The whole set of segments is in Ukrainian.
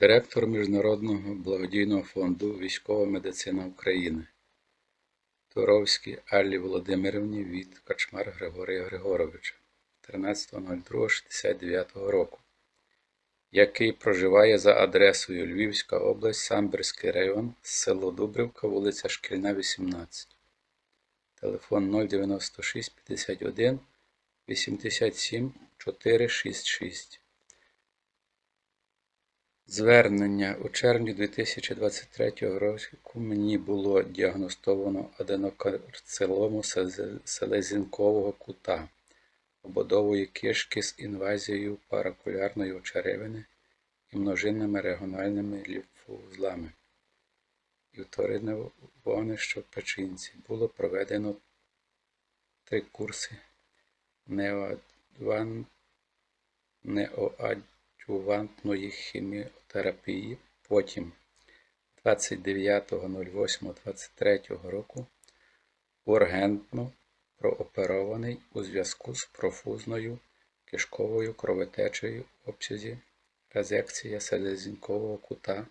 директор Міжнародного благодійного фонду Військова медицина України Туровській Аллі Володимирівні від Качмар Григорія Григоровича 13.02.69 року, який проживає за адресою Львівська область, Самбірський район, село Дубрівка, вулиця Шкільна, 18. Телефон 096 51 87 466. Звернення у червні 2023 року мені було діагностовано аденокарциному селезінкового кута, ободової кишки з інвазією паракулярної очеревини і множинними регіональними лімфоузлами і вторинне вогнище в печінці. Було проведено три курси неоадван- неоадювантної хіміотерапії. Потім 29.08.23 року ургентно прооперований у зв'язку з профузною кишковою кровотечею в обсязі резекція селезінкового кута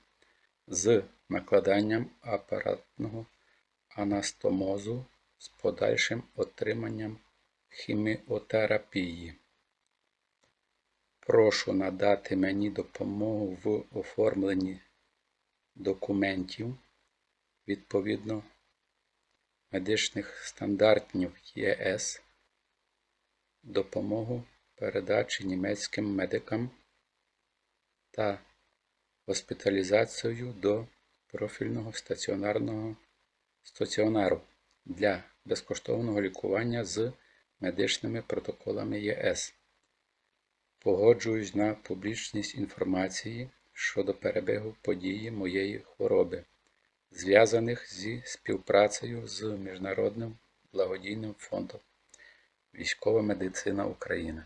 з накладанням апаратного анастомозу з подальшим отриманням хіміотерапії. Прошу надати мені допомогу в оформленні документів відповідно медичних стандартів ЄС, допомогу передачі німецьким медикам та госпіталізацію до профільного стаціонарного стаціонару для безкоштовного лікування з медичними протоколами ЄС. Погоджуюсь на публічність інформації щодо перебігу події моєї хвороби, зв'язаних зі співпрацею з Міжнародним благодійним фондом Військова медицина України.